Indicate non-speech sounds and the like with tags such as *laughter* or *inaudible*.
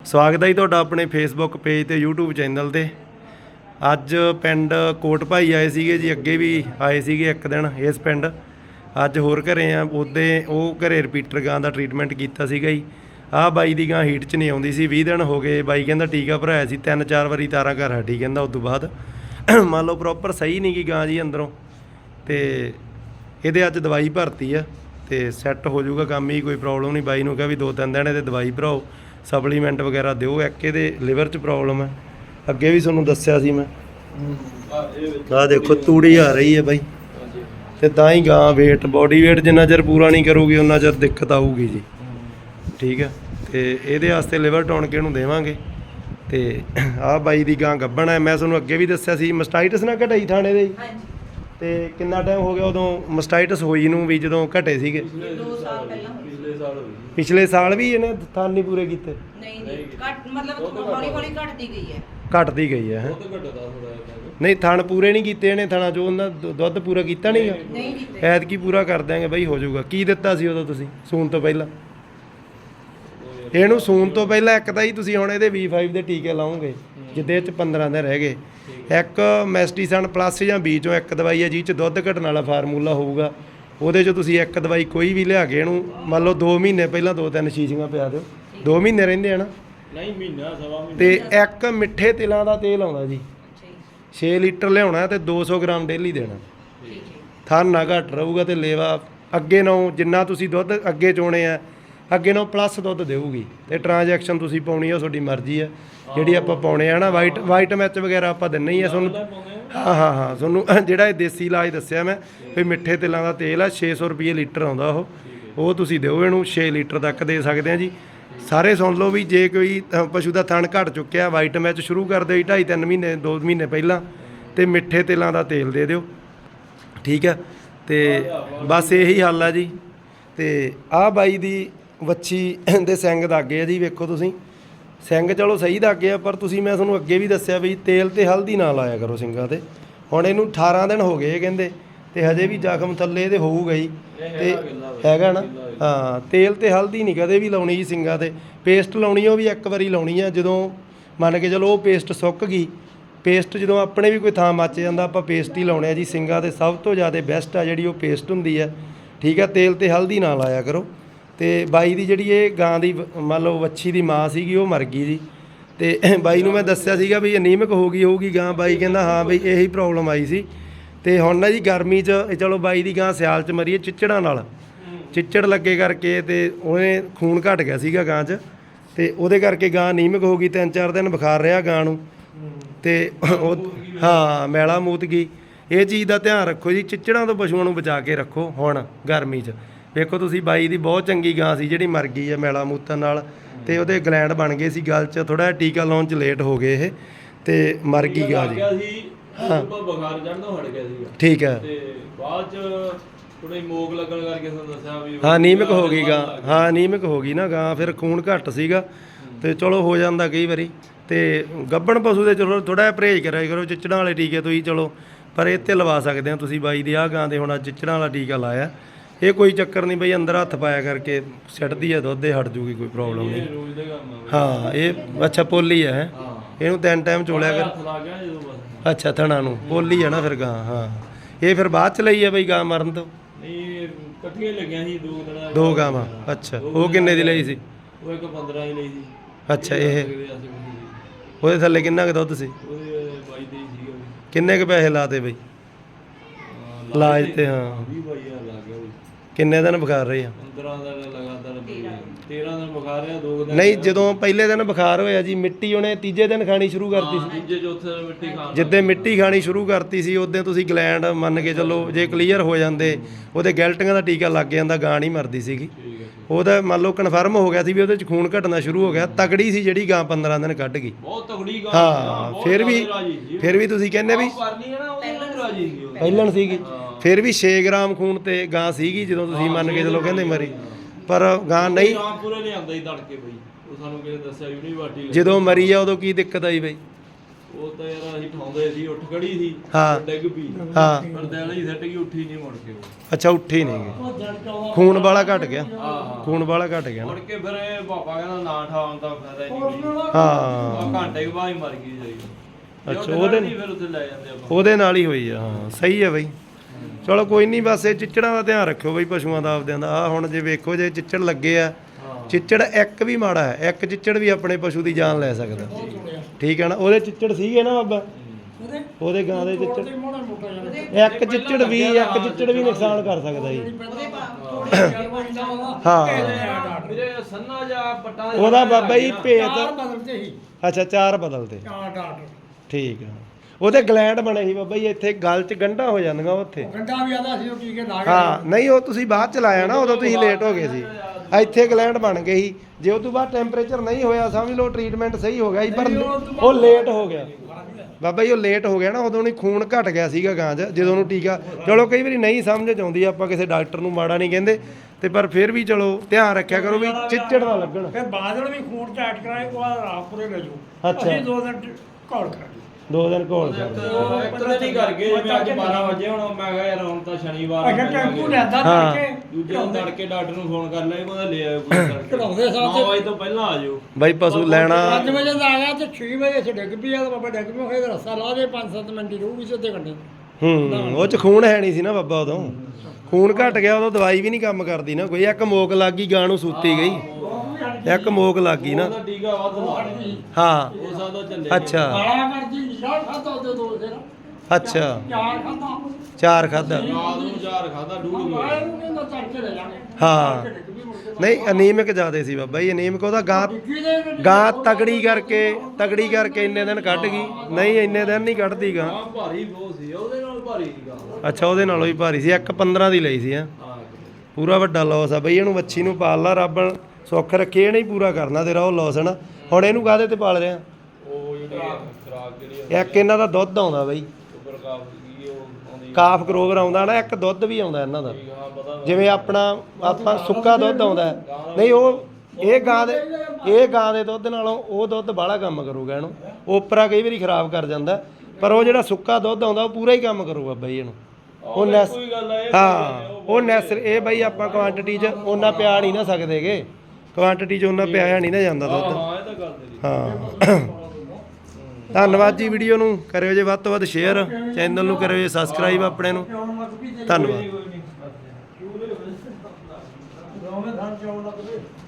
ਸਵਾਗਤ ਹੈ ਜੀ ਤੁਹਾਡਾ ਆਪਣੇ ਫੇਸਬੁੱਕ ਪੇਜ ਤੇ YouTube ਚੈਨਲ ਤੇ। ਅੱਜ ਪਿੰਡ ਕੋਟ ਭਾਈ ਆਏ ਸੀਗੇ ਜੀ, ਅੱਗੇ ਵੀ ਆਏ ਸੀਗੇ ਇੱਕ ਦਿਨ ਇਸ ਪਿੰਡ। ਅੱਜ ਹੋਰ ਘਰੇ ਆ, ਉਹਦੇ ਉਹ ਘਰੇ ਰਿਪੀਟਰ ਗਾਂ ਦਾ ਟ੍ਰੀਟਮੈਂਟ ਕੀਤਾ ਸੀਗਾ ਜੀ। ਆਹ ਬਾਈ ਦੀ ਗਾਂ ਹੀਟ 'ਚ ਨਹੀਂ ਆਉਂਦੀ ਸੀ 20 ਦਿਨ ਹੋ ਗਏ। ਬਾਈ ਕਹਿੰਦਾ ਟੀਕਾ ਭਰਾਇਆ ਸੀ ਤਿੰਨ ਚਾਰ ਵਾਰੀ ਤਾਰਾਂ ਘਰ ਹਟੀ ਕਹਿੰਦਾ ਉਸ ਤੋਂ ਬਾਅਦ। ਮੰਨ ਲਓ ਪ੍ਰੋਪਰ ਸਹੀ ਨਹੀਂ ਗੀ ਗਾਂ ਜੀ ਅੰਦਰੋਂ। ਤੇ ਇਹਦੇ ਅੱਜ ਦਵਾਈ ਭਰਤੀ ਆ, ਤੇ ਸੈੱਟ ਹੋ ਜਾਊਗਾ ਕੰਮ ਹੀ, ਕੋਈ ਪ੍ਰੋਬਲਮ ਨਹੀਂ। ਬਾਈ ਨੂੰ ਕਿਹਾ ਵੀ ਦੋ ਤਿੰਨ ਦਿਨ ਇਹਦੇ ਦਵਾਈ ਭਰਾਓ। ਸਪਲੀਮੈਂਟ ਵਗੈਰਾ ਦਿਓ ਇੱਕ ਇਹਦੇ ਲਿਵਰ 'ਚ ਪ੍ਰੋਬਲਮ ਹੈ। ਅੱਗੇ ਵੀ ਤੁਹਾਨੂੰ ਦੱਸਿਆ ਸੀ ਮੈਂ। ਆਹ ਦੇਖੋ ਤੂੜੀ ਆ ਰਹੀ ਹੈ ਬਾਈ। ਤੇ ਤਾਂ ਹੀ ਗਾਂ weight ਬੋਡੀ weight ਜਿੰਨਾ ਚਿਰ ਪੂਰਾ ਨਹੀਂ ਕਰੂਗੀ ਉਹਨਾਂ ਚਿਰ ਦਿੱਕਤ ਆਊਗੀ ਜੀ। ਠੀਕ ਹੈ? ਤੇ ਇਹਦੇ ਵਾਸਤੇ ਲਿਵਰ ਟੌਨਕ ਇਹਨੂੰ ਦੇਵਾਂਗੇ। ਤੇ ਆਹ ਬਾਈ ਦੀ ਗਾਂ ਗੱਬਣ ਹੈ। ਮੈਂ ਤੁਹਾਨੂੰ ਅੱਗੇ ਵੀ ਦੱਸਿਆ ਸੀ ਮਸਟਾਈਟਸ ਨਾ ਘਟਾਈ ਥਾਣੇ ਦੇ। ਹਾਂਜੀ। ਤੇ ਕਿੰਨਾ ਟਾਈਮ ਹੋ ਗਿਆ ਉਦੋਂ ਮਸਟਾਈਟਸ ਹੋਈ ਨੂੰ ਵੀ ਜਦੋਂ ਘਟੇ ਸੀਗੇ? ਦੋ ਸਾਲ ਪਹਿਲਾਂ ਸਾਲ ਹੋਈ ਪਿਛਲੇ ਸਾਲ ਵੀ ਇਹਨੇ ਥਾਨ ਨਹੀਂ ਪੂਰੇ ਕੀਤੇ। ਨਹੀਂ ਨਹੀਂ ਘੱਟ ਮਤਲਬ ਹੌਲੀ ਹੌਲੀ ਘਟਦੀ ਗਈ ਹੈ। ਘਟਦੀ ਗਈ ਹੈ ਹੈਂ। ਉਹ ਤਾਂ ਘਟਦਾ ਥੋੜਾ ਜਿਹਾ ਨਹੀਂ ਥਣ ਪੂਰੇ ਨਹੀਂ ਕੀਤੇ ਇਹਨੇ ਥਣਾ ਜੋ ਉਹਨਾਂ ਦੁ- ਦੁੱਧ ਪੂਰਾ ਕੀਤਾ ਨਹੀਂਗਾ ਨਹੀਂ ਕੀਤੇ। ਐਤਕੀ ਪੂਰਾ ਕਰ ਦਿਆਂਗੇ ਬਈ ਹੋ ਜਾਊਗਾ। ਕੀ ਦਿੱਤਾ ਸੀ ਉਦੋਂ ਤੁਸੀਂ ਸੂਣ ਤੋਂ ਪਹਿਲਾਂ? ਇਹਨੂੰ ਸੂਣ ਤੋਂ ਪਹਿਲਾਂ ਇੱਕ ਤਾਂ ਹੀ ਤੁਸੀਂ ਹੁਣ ਇਹਦੇ V5 ਦੇ ਟੀਕੇ ਲਾਓਗੇ ਜਿੱਦੇ ਇਹ ਚ 15 ਦਿਨ ਰਹਿ ਗਏ। ਇੱਕ ਮੈਸਟੀਸਨ ਪਲੱਸ ਜਾਂ B ਚੋਂ ਇੱਕ ਦਵਾਈ ਹੈ ਜਿਹ ਚ ਦੁੱਧ ਘਟਣ ਵਾਲਾ ਫਾਰਮੂਲਾ ਹੋਊਗਾ। ਉਹਦੇ ਚ ਤੁਸੀਂ ਇੱਕ ਦਵਾਈ ਕੋਈ ਵੀ ਲਿਆ ਕੇ ਇਹਨੂੰ ਮੰਨ ਲਓ 2 ਮਹੀਨੇ ਪਹਿਲਾਂ ਦੋ ਤਿੰਨ ਸ਼ੀਸ਼ੀਆਂ ਪਿਆ ਦਿਓ। 2 ਮਹੀਨੇ ਰਹਿੰਦੇ ਆ ਨਾ। ਨਹੀਂ ਮਹੀਨਾ ਸਵਾ ਮਹੀਨਾ। ਤੇ ਇੱਕ ਮਿੱਠੇ ਤਿਲਾਂ ਦਾ ਤੇਲ ਆਉਂਦਾ ਜੀ। ਅੱਛਾ ਜੀ 6 ਲੀਟਰ ਲਿਆਉਣਾ ਤੇ 200 ਗ੍ਰਾਮ ਡੇਲੀ ਦੇਣਾ। ਠੀਕ ਹੈ। ਥਣ ਨਾ ਘੱਟ ਰਹੂਗਾ ਤੇ ਲੇਵਾ ਅੱਗੇ ਨਾਲੋਂ ਜਿੰਨਾ ਤੁਸੀਂ ਦੁੱਧ ਅੱਗੇ ਚੋਣੇ ਆ ਅੱਗੇ ਨਾਲੋਂ ਪਲੱਸ ਦੁੱਧ ਦੇਊਗੀ। ਤੇ ਟ੍ਰਾਂਜੈਕਸ਼ਨ ਤੁਸੀਂ ਪਾਉਣੀ ਆ ਤੁਹਾਡੀ ਮਰਜ਼ੀ ਆ। ਜਿਹੜੀ ਆਪਾਂ ਪਾਉਣੇ ਆ ਨਾ ਵਾਈਟ ਵਾਈਟ ਮੈਚ ਵਗੈਰਾ ਆਪਾਂ ਦਿੰਨੇ ਹੀ ਆ। ਤੁਹਾਨੂੰ ਹਾਂ ਹਾਂ ਹਾਂ। ਤੁਹਾਨੂੰ ਜਿਹੜਾ ਇਹ ਦੇਸੀ ਇਲਾਜ ਦੱਸਿਆ ਮੈਂ ਵੀ ਮਿੱਠੇ ਤਿਲਾਂ ਦਾ ਤੇਲ ਆ 600 ਰੁਪਏ ਲੀਟਰ ਆਉਂਦਾ ਉਹ। ਉਹ ਤੁਸੀਂ ਦਿਓ ਇਹਨੂੰ 6 ਲੀਟਰ ਤੱਕ ਦੇ ਸਕਦੇ ਆ ਜੀ। ਸਾਰੇ ਸੁਣ ਲਓ ਵੀ ਜੇ ਕੋਈ ਪਸ਼ੂ ਦਾ ਥਣ ਘਟ ਚੁੱਕਿਆ ਵਾਈਟ ਮੈਚ ਸ਼ੁਰੂ ਕਰ ਦਿਓ ਜੀ 2.5 3 ਮਹੀਨੇ 2 ਮਹੀਨੇ ਪਹਿਲਾਂ। ਤੇ ਮਿੱਠੇ ਤਿਲਾਂ ਦਾ ਤੇਲ ਦੇ ਦਿਓ। ਠੀਕ ਹੈ ਤੇ ਬਸ ਇਹੀ ਹੱਲ ਆ ਜੀ। ਤੇ ਆਹ ਬਾਈ ਦੀ ਵੱਛੀ ਦੇ ਸਿੰਘ ਦਾਗੇ ਆ ਜੀ ਵੇਖੋ ਤੁਸੀਂ। ਸਿੰਘ ਚਲੋ ਸਹੀ ਦਾਗੇ ਆ ਪਰ ਤੁਸੀਂ ਮੈਂ ਤੁਹਾਨੂੰ ਅੱਗੇ ਵੀ ਦੱਸਿਆ ਵੀ ਤੇਲ ਤੇ ਹਲਦੀ ਨਾ ਲਾਇਆ ਕਰੋ ਸਿੰਘਾਂ ਤੇ। ਹੁਣ ਇਹਨੂੰ 18 ਦਿਨ ਹੋ ਗਏ ਕਹਿੰਦੇ ਤੇ ਹਜੇ ਵੀ ਜ਼ਖਮ ਥੱਲੇ ਇਹਦੇ ਹੋਊਗਾ ਹੀ। ਤੇ ਹੈਗਾ ਨਾ? ਹਾਂ ਤੇਲ ਤੇ ਹਲਦੀ ਨਹੀਂ ਕਦੇ ਵੀ ਲਾਉਣੀ ਜੀ ਸਿੰਘਾਂ ਤੇ। ਪੇਸਟ ਲਾਉਣੀ ਉਹ ਵੀ ਇੱਕ ਵਾਰੀ ਲਾਉਣੀ ਆ ਜਦੋਂ ਮੰਨ ਕੇ ਚਲੋ ਉਹ ਪੇਸਟ ਸੁੱਕ ਗਈ ਪੇਸਟ ਜਦੋਂ ਆਪਣੇ ਵੀ ਕੋਈ ਥਾਂ ਮੱਚ ਜਾਂਦਾ ਆਪਾਂ ਪੇਸਟ ਹੀ ਲਾਉਣੇ ਆ ਜੀ ਸਿੰਗਾਂ ਤੇ। ਸਭ ਤੋਂ ਜ਼ਿਆਦਾ ਬੈਸਟ ਆ ਜਿਹੜੀ ਉਹ ਪੇਸਟ ਹੁੰਦੀ ਆ। ਠੀਕ ਆ ਤੇਲ ਤੇ ਹਲਦੀ ਨਾ ਲਾਇਆ ਕਰੋ। ਤੇ ਬਾਈ ਦੀ ਜਿਹੜੀ ਇਹ ਗਾਂ ਦੀ ਵ- ਮੰਨ ਲਓ ਵੱਛੀ ਦੀ ਮਾਂ ਸੀਗੀ, ਉਹ ਮਰ ਗਈ ਜੀ। ਤੇ *clears throat* ਬਾਈ ਨੂੰ ਮੈਂ ਦੱਸਿਆ ਸੀਗਾ ਵੀ ਅਨੀਮਿਕ ਹੋ ਗਈ ਹੋਊਗੀ ਗਾਂ। ਬਾਈ ਕਹਿੰਦਾ, ਹਾਂ ਬਈ, ਇਹੀ ਪ੍ਰੋਬਲਮ ਆਈ ਸੀ। ਤੇ ਹੁਣ ਨਾ ਜੀ ਗਰਮੀ 'ਚ, ਇਹ ਚਲੋ ਬਾਈ ਦੀ ਗਾਂ ਸਿਆਲ 'ਚ ਮਰੀ ਹੈ ਚਿੱਚੜਾਂ ਨਾਲ। ਚਿੱਚੜ ਲੱਗੇ ਕਰਕੇ ਤੇ ਉਹਨੇ ਖੂਨ ਘਟ ਗਿਆ ਸੀਗਾ ਗਾਂ 'ਚ। ਤੇ ਉਹਦੇ ਕਰਕੇ ਗਾਂ ਨੀਮਿਕ ਹੋ ਗਈ, ਤਿੰਨ ਚਾਰ ਦਿਨ ਬੁਖਾਰ ਰਿਹਾ ਗਾਂ ਨੂੰ। ਤੇ *clears throat* ਉਹ, ਹਾਂ, ਮੈਲਾ ਮੂਤ ਗਈ। ਇਹ ਚੀਜ਼ ਦਾ ਧਿਆਨ ਰੱਖੋ ਜੀ, ਚਿੱਚੜਾਂ ਤੋਂ ਪਸ਼ੂਆਂ ਨੂੰ ਬਚਾ ਕੇ ਰੱਖੋ ਹੁਣ ਗਰਮੀ 'ਚ। ਵੇਖੋ ਤੁਸੀਂ ਬਾਈ ਦੀ ਬਹੁਤ ਚੰਗੀ ਗਾਂ ਸੀ ਜਿਹੜੀ ਮਰ ਗਈ ਹੈ ਮੈਲਾ ਮੂਤਨ ਨਾਲ। ਤੇ ਉਹਦੇ ਗਲੈਂਡ ਬਣ ਗਏ ਸੀ ਗਲ 'ਚ ਥੋੜਾ ਟੀਕਾ ਲਾਉਣ 'ਚ ਲੇਟ ਹੋ ਗਏ ਇਹ ਤੇ ਮਰ ਗਈ ਗਾਂ ਜੀ। ਬੁਖਾਰ ਹਟ ਗਿਆ ਸੀਗਾ। ਠੀਕ ਹੈ ਤੇ ਬਾਅਦ ਚ ਥੋੜੀ ਮੋਗ ਲੱਗਣ ਕਰਕੇ ਤੁਹਾਨੂੰ ਦੱਸਿਆ ਵੀ ਹਾਂ ਅਨੀਮਿਕ ਹੋ ਗਈ ਗਾਂ। ਹਾਂ ਅਨੀਮਿਕ ਹੋ ਗਈ ਨਾ ਗਾਂ ਫਿਰ ਖੂਨ ਘੱਟ ਸੀਗਾ। ਤੇ ਚਲੋ ਹੋ ਜਾਂਦਾ ਕਈ ਵਾਰੀ। ਤੇ ਗੱਬਣ ਪਸ਼ੂ ਦੇ ਚਲੋ ਥੋੜਾ ਜਿਹਾ ਪਰਹੇਜ਼ ਕਰਿਆ ਕਰੋ ਚਿੱਚੜਾਂ ਵਾਲੇ ਟੀਕੇ ਤੋਂ ਹੀ ਚਲੋ। ਪਰ ਇਹ ਤੇ ਲਵਾ ਸਕਦੇ ਆ ਤੁਸੀਂ ਬਾਈ ਦੀ ਆਹ ਗਾਂ ਦੇ ਹੁਣ ਅੱਜ ਚਿੱਚੜਾਂ ਵਾਲਾ ਟੀਕਾ ਲਾਇਆ। ਇਹ ਕੋਈ ਚੱਕਰ ਨਹੀਂ ਬਈ ਅੰਦਰ ਹੱਥ ਪਾਇਆ ਕਰਕੇ ਛੱਡਦੀ ਹੈ ਦੁੱਧ ਹਟ ਜੂਗੀ ਕੋਈ ਪ੍ਰੋਬਲਮ ਨਹੀਂ। ਇਹ ਰੋਜ਼ ਦੇ ਕੰਮ ਆ ਹਾਂ ਇਹ ਅੱਛਾ ਪੋਲੀ ਹੈ ਹੈਂ? ਹਾਂ। ਇਹਨੂੰ ਤਿੰਨ ਟਾਈਮ ਚੋਲਿਆ ਕਰ। ਹੱਥ ਲੱਗ ਗਿਆ ਜਦੋਂ ਬਸ। ਅੱਛਾ ਥਣਾ ਨੂੰ। ਪੋਲੀ ਹੈ ਨਾ ਫਿਰ ਗਾਂ ਹਾਂ। ਇਹ ਫਿਰ ਬਾਅਦ ਚ ਲਈ ਹੈ ਬਈ ਗਾਂ ਮਰਨ ਤੋਂ? ਨਹੀਂ ਇਕੱਠੀਆਂ ਹੀ ਲੱਗੀਆਂ ਸੀ ਦੋ ਦਿਨਾਂ ਦੋ ਗਾਵਾਂ ਅੱਛਾ ਉਹ ਕਿੰਨੇ ਦੀ ਲਈ ਸੀ? ਉਹ ਇੱਕ 15 ਹੀ ਲਈ ਸੀ। ਅੱਛਾ ਇਹ ਉਹਦੇ ਅਸੀਂ ਥੱਲੇ ਕਿੰਨਾ ਕੁ ਦੁੱਧ ਸੀ? ਉਹਦੇ ਬਾਈ ਦੇ ਹੀ ਸੀਗਾ ਵੀ ਕਿੰਨੇ ਕੁ ਪੈਸੇ ਲਾਤੇ ਬਈ? ਹਾਂ, ਇਲਾਜ ਤੇ ਹਾਂ। 20 ਬਾਈ ਹਜ਼ਾਰ ਲੱਗ ਗਿਆ ਵੀ ਕਿੰਨੇ ਦਿਨ ਬੁਖਾਰ ਰਹੇ ਆ? 15 ਦਿਨ ਲਗਾਤਾਰ 13 ਦਿਨ ਬੁਖਾਰ ਰਿਹਾ ਦੋ ਦਿਨ ਨਹੀਂ ਜਦੋਂ ਪਹਿਲੇ ਦਿਨ ਬੁਖਾਰ ਹੋਇਆ ਜੀ ਮਿੱਟੀ ਉਹਨੇ ਤੀਜੇ ਦਿਨ ਖਾਣੀ ਸ਼ੁਰੂ ਕਰਤੀ ਸੀ। ਤੀਜੇ ਚੌਥੇ ਦਿਨ ਮਿੱਟੀ ਖਾਣ ਜਿੱਦੇ ਮਿੱਟੀ ਖਾਣੀ ਸ਼ੁਰੂ ਕਰਤੀ ਸੀ ਉਦੋਂ ਤੁਸੀਂ ਗਲੈਂਡ ਮੰਨ ਕੇ ਚੱਲੋ ਜੇ ਕਲੀਅਰ ਹੋ ਜਾਂਦੇ ਉਹਦੇ ਗੈਲਟਿੰਗਾਂ ਦਾ ਟੀਕਾ ਲੱਗ ਜਾਂਦਾ ਗਾਂ ਨਹੀਂ ਮਰਦੀ ਸੀਗੀ। ਉਹਦਾ ਮੰਨ ਲਓ ਕਨਫਰਮ ਹੋ ਗਿਆ ਸੀ ਵੀ ਉਹਦੇ ਚ ਖੂਨ ਘਟਣਾ ਸ਼ੁਰੂ ਹੋ ਗਿਆ ਤਗੜੀ ਸੀ ਜਿਹੜੀ ਗਾਂ 15 ਦਿਨ ਕੱਢ ਗਈ। ਬਹੁਤ ਤਗੜੀ ਗੱਲ ਹਾਂ ਫਿਰ ਵੀ ਫਿਰ ਵੀ ਤੁਸੀਂ ਕਹਿੰਦੇ ਵੀ ਪਹਿਲਣ ਸੀਗੀ। ਫਿਰ ਵੀ 6 ਗ੍ਰਾਮ ਖੂਨ ਤੇ ਗਾਂ ਸੀਗੀ ਜਦੋਂ ਤੁਸੀਂ ਮੰਨ ਕੇ ਚਲੋ ਕਹਿੰਦੇ ਮਰੀ। ਪਰ ਗਾਂ ਨਹੀਂ ਨਾਮ ਪੂਰੇ ਲਿਆਂਦਾ ਹੀ ਤੜਕੇ ਬਈ। ਉਹ ਸਾਨੂੰ ਕਿਸੇ ਦੱਸਿਆ ਯੂਨੀਵਰਸਿਟੀ ਜਦੋਂ ਮਰੀ ਆ ਉਦੋਂ ਕੀ ਦਿੱਕਤ ਆਈ ਬਈ? ਉਹ ਤਾਂ ਯਾਰ ਅਸੀਂ ਠਾਉਂਦੇ ਸੀ ਉੱਠ ਖੜੀ ਸੀ ਹਾਂ। ਡਿੱਗ ਪਈ। ਹਾਂ। ਪਰ ਦਿਲ ਹੀ ਸੱਟ ਗਈ ਉੱਠੀ ਨਹੀਂ ਮੁੜ ਕੇ ਉਹ। ਅੱਛਾ ਉੱਠੇ ਨਹੀਂ ਗਏ ਖੂਨ ਵਾਲਾ ਘਟ ਗਿਆ। ਹਾਂ ਖੂਨ ਵਾਲਾ ਘਟ ਗਿਆ ਨਾ। ਮੁੜ ਕੇ ਫਿਰ ਇਹ ਪਾਪਾ ਕਹਿੰਦਾ ਨਾ ਠਾਉਣ ਦਾ ਫਾਇਦਾ ਹੀ ਨਹੀਂ ਹਾਂ। ਆ ਘੰਟੇ ਕੁ ਬਾਅਦ ਹੀ ਮਰ ਗਈ ਜਾਈ। ਅੱਛਾ, ਉਹਦੇ- ਫਿਰ ਉੱਥੇ ਲੈ ਜਾਂਦੇ ਆਪਾਂ। ਉਹਦੇ ਨਾਲ ਹੀ ਹੋਈ ਆ ਹਾਂ। ਸਹੀ ਹੈ ਬਈ। ਚਲੋ ਕੋਈ ਨਹੀਂ ਬਸ ਇਹ ਚਿੱਚੜਾਂ ਦਾ ਧਿਆਨ ਰੱਖਿਓ ਬਈ ਪਸ਼ੂਆਂ ਦਾ ਆਪਦਿਆਂ ਦਾ। ਆ ਹੁਣ ਜੇ ਵੇਖੋ ਜੇ ਚਿੱਚੜ ਲੱਗੇ ਆ ਹਾਂ। ਚਿੱਚੜ ਇੱਕ ਵੀ ਮਾੜਾ ਹੈ ਇੱਕ ਚਿੱਚੜ ਵੀ ਆਪਣੇ ਪਸ਼ੂ ਦੀ ਜਾਨ ਲੈ ਸਕਦਾ। ਠੀਕ ਹੈ ਨਾ? ਉਹਦੇ ਚਿੱਚੜ ਸੀਗੇ ਨਾ ਬਾਬਾ? ਉਹਦੇ? ਗਾਂ ਦੇ ਚਿੱਚੜ। ਇੱਕ ਚਿੱਚੜ ਵੀ ਇੱਕ ਚਿੱਚੜ ਵੀ ਨੁਕਸਾਨ ਕਰ ਸਕਦਾ ਜੀ। ਹਾਂ। ਵੀਰੇ ਸੰਨਾ ਜਾ ਪੱਟਾ ਉਹਦਾ ਬਾਬਾ ਜੀ ਭੇਤ ਹੀ ਅੱਛਾ ਚਾਰ ਬਦਲਦੇ ਠੀਕ ਆ ਉਹਦੇ ਗਲੈਂਡ ਬਣੇ ਸੀ ਬਾਬਾ ਜੀ ਇੱਥੇ ਗਲ 'ਚ ਗੰਢਾਂ ਹੋ ਜਾਂਦੀਆਂ ਉੱਥੇ। ਗੰਡਾ ਵੀ ਆਦਾ ਸੀ ਉਹ ਟੀਕੇ ਲਾ ਕੇ ਹਾਂ ਨਹੀਂ ਉਹ ਤੁਸੀਂ ਬਾਅਦ ਚ ਲਾਇਆ ਨਾ ਉਦੋਂ ਤੁਸੀਂ ਲੇਟ ਹੋ ਗਏ ਸੀ। ਇੱਥੇ ਗਲੈਂਡ ਬਣ ਗਏ ਸੀ। ਜੇ ਉਹ ਤੋਂ ਬਾਅਦ ਟੈਂਪਰੇਚਰ ਨਹੀਂ ਹੋਇਆ ਸਮਝ ਲਓ ਟ੍ਰੀਟਮੈਂਟ ਸਹੀ ਹੋ ਗਿਆ ਸੀ ਪਰ ਉਹ ਲੇਟ ਹੋ ਗਿਆ। ਬਾਬਾ ਜੀ ਉਹ ਲੇਟ ਹੋ ਗਿਆ ਨਾ ਉਦੋਂ ਨਹੀਂ ਖੂਨ ਘਟ ਗਿਆ ਸੀਗਾ ਗਾਂ 'ਚ ਜਦੋਂ ਉਹਨੂੰ ਟੀਕਾ। ਚਲੋ ਕਈ ਵਾਰੀ ਨਹੀਂ ਸਮਝ ਚ ਆਉਂਦੀ ਆਪਾਂ ਕਿਸੇ ਡਾਕਟਰ ਨੂੰ ਮਾੜਾ ਨਹੀਂ ਕਹਿੰਦੇ ਤੇ ਪਰ ਫਿਰ ਵੀ ਚਲੋ ਧਿਆਨ ਰੱਖਿਆ ਕਰੋ ਵੀ ਚਿੱਚੜ ਨਾ ਲੱਗਣ। ਫਿਰ ਬਾਦਲ ਵੀ ਖੂਨ ਚਾਟ ਕਰਾਏ ਉਹ ਰਾਪੁਰੇ ਲੈ ਜਾਓ। ਅੱਛਾ। ਅਸੀਂ ਦੋ ਦਿਨ ਕਾਲ ਕਰਾਂਗੇ ਦੋ ਦਿਨ ਕੋਲ ਇੱਕ ਦਿਨ ਹੀ ਕਰ ਗਏ ਜਿਵੇਂ ਅੱਜ 12 ਵਜੇ ਹੁਣ ਮੈਂ ਕਿਹਾ ਯਾਰ ਹੁਣ ਤਾਂ ਸ਼ਨੀਵਾਰ ਅੱਛਾ ਨੂੰ ਟੈਂਪੂ ਮਿਲਾਂਗੇ। ਲਿਆਦਾ ਹਾਂ। ਕਰਕੇ ਦੂਜੇ ਦਿਨ ਤੜਕੇ ਡਾਕਟਰ ਨੂੰ ਫੋਨ ਕਰ ਲਿਆ ਉਹਦਾ ਲੈ ਆਇਓ ਕੋਈ ਤੜਕੇ। ਕਢਾਉਂਦੇ ਸਾਥ 9 ਵਜੇ ਤੋਂ ਪਹਿਲਾਂ ਆ ਜਾਓ ਬਾਈ ਪਸ਼ੂ ਲੈਣਾ 5 ਵਜੇ ਦਾ ਆ ਗਿਆ ਤੇ 6 ਵਜੇ ਇੱਥੇ ਡਿੱਗ ਪਿਆ ਤੇ ਬਾਬਾ ਡਿੱਗ ਪਿਆ ਹੋਏ ਰਸਤਾ ਲਾ ਦੇ 5-7 ਮਿੰਟ ਹੀ ਰਹੂਗੀ ਸਿੱਧੇ ਘੰਟੇ ਹੂੰ ਉਹ ਚ ਖੂਨ ਹੈ ਨਹੀਂ ਸੀ ਨਾ ਬਾਬਾ ਉਦੋਂ। ਖੂਨ ਘਟ ਗਿਆ ਉਦੋਂ ਦਵਾਈ ਵੀ ਨਹੀਂ ਕੰਮ ਕਰਦੀ ਨਾ ਕੋਈ। ਇੱਕ ਮੋਕ ਲੱਗ ਗਈ ਗਾਂ ਨੂੰ ਸੂਤੀ ਗਈ। ਇੱਕ ਮੋਕ ਲੱਗ ਗਈ ਨਾ। ਉਹਦਾ ਟੀਕਾ ਵੱਧ ਲਾ ਹਾਂ। ਉਹ ਸਾਦਾ ਚੱਲੇ ਅੱਛਾ। ਕਾਲਾ ਕਰਦੀ ਨੀਰਾ ਖਾਦਾ ਉਹਦੇ ਦੋ ਦਿਨ। ਅੱਛਾ। ਚਾਰ ਖਾਦਾ ਚਾਰ ਖਾਦਾ ਰਾਤ ਨੂੰ ਚਾਰ ਖਾਦਾ ਡੂੜ ਗਏ ਬਾਹਰ ਨੂੰ ਕਹਿੰਦਾ ਤੜਕੇ ਲੈ ਜਾਣੇ। ਹਾਂ। ਨਹੀਂ ਅਨੀਮਿਕ ਜ਼ਿਆਦੇ ਸੀ ਬਾਬਾ ਜੀ ਅਨੀਮਿਕ ਉਹਦਾ ਗਾਂ ਗਾਂ ਤਗੜੀ ਕਰਕੇ ਤਗੜੀ ਕਰਕੇ ਇੰਨੇ ਦਿਨ ਕੱਢ ਗਈ। ਨਹੀਂ ਇੰਨੇ ਦਿਨ ਨਹੀਂ ਕੱਢਦੀ ਗਾਂ ਹਾਂ ਭਾਰੀ ਬਹੁਤ ਸੀ ਉਹਦੇ ਨਾਲ ਭਾਰੀ ਸੀਗਾ ਅੱਛਾ ਉਹਦੇ ਨਾਲੋਂ ਹੀ ਭਾਰੀ ਸੀ। ਇੱਕ 15 ਦੀ ਲਈ ਸੀ ਆ ਹਾਂ। ਪੂਰਾ ਵੱਡਾ ਲਾਸ ਆ ਬਈ ਇਹਨੂੰ ਵੱਛੀ ਨੂੰ ਪਾਲ ਲਾ ਰੱਬ ਸੁੱਖ ਰੱਖੇ ਇਹ ਨਹੀਂ ਪੂਰਾ ਕਰਨਾ ਤੇਰਾ ਉਹ ਲਾਸ ਹੈ ਨਾ ਹੁਣ ਇਹਨੂੰ ਕਾਹਦੇ ਤੇ ਪਾਲ ਰਿਹਾ ਉਹ ਜਿਹੜੀ ਖਰਾਕ ਜਿਹੜੀ ਇੱਕ ਇਹਨਾਂ ਦਾ ਦੁੱਧ ਆਉਂਦਾ ਬਈ। ਕਾਫ ਗਰੋਵਰ ਆਉਂਦਾ ਨਾ ਇੱਕ ਦੁੱਧ ਵੀ ਆਉਂਦਾ ਇਹਨਾਂ ਦਾ। ਜਿਵੇਂ ਆਪਣਾ ਆਪਾਂ ਸੁੱਕਾ ਦੁੱਧ ਆਉਂਦਾ। ਨਹੀਂ ਉਹ ਇਹ ਗਾਂ ਦੇ ਇਹ ਗਾਂ ਦੇ ਦੁੱਧ ਨਾਲੋਂ ਉਹ ਦੁੱਧ ਬਾਹਲਾ ਕੰਮ ਕਰੂਗਾ ਇਹਨੂੰ। ਓਪਰਾ ਕਈ ਵਾਰੀ ਖਰਾਬ ਕਰ ਜਾਂਦਾ। ਪਰ ਉਹ ਜਿਹੜਾ ਸੁੱਕਾ ਦੁੱਧ ਆਉਂਦਾ ਉਹ ਪੂਰਾ ਹੀ ਕੰਮ ਕਰੂਗਾ ਬਈ ਇਹਨੂੰ। ਉਹ ਨੈਸ ਹਾਂ ਉਹ ਨੈਸਰ ਇਹ ਬਈ ਆਪਾਂ ਕੁਆਂਟੀਟੀ 'ਚ ਉਹਨਾਂ ਪਿਆ ਨਹੀਂ ਨਾ ਸਕਦੇਗੇ। ਕੁਆਂਟੀਟੀ 'ਚ ਉਹਨਾਂ ਪਿਆਇਆ ਨਹੀਂ ਨਾ ਜਾਂਦਾ ਦੁੱਧ। ਹਾਂ ਇਹ ਤਾਂ ਗੱਲ ਤੇਰੀ। ਹਾਂ। ਧੰਨਵਾਦ ਜੀ ਵੀਡੀਓ ਨੂੰ ਕਰਿਓ ਜੇ ਵੱਧ ਤੋਂ ਵੱਧ ਸ਼ੇਅਰ ਚੈਨਲ ਨੂੰ ਕਰਿਓ ਜੇ ਸਬਸਕ੍ਰਾਈਬ ਆਪਣੇ ਨੂੰ ਧੰਨਵਾਦ ਦੋਵੇਂ ਧਨ ਚਾਉਣ ਲੱਗ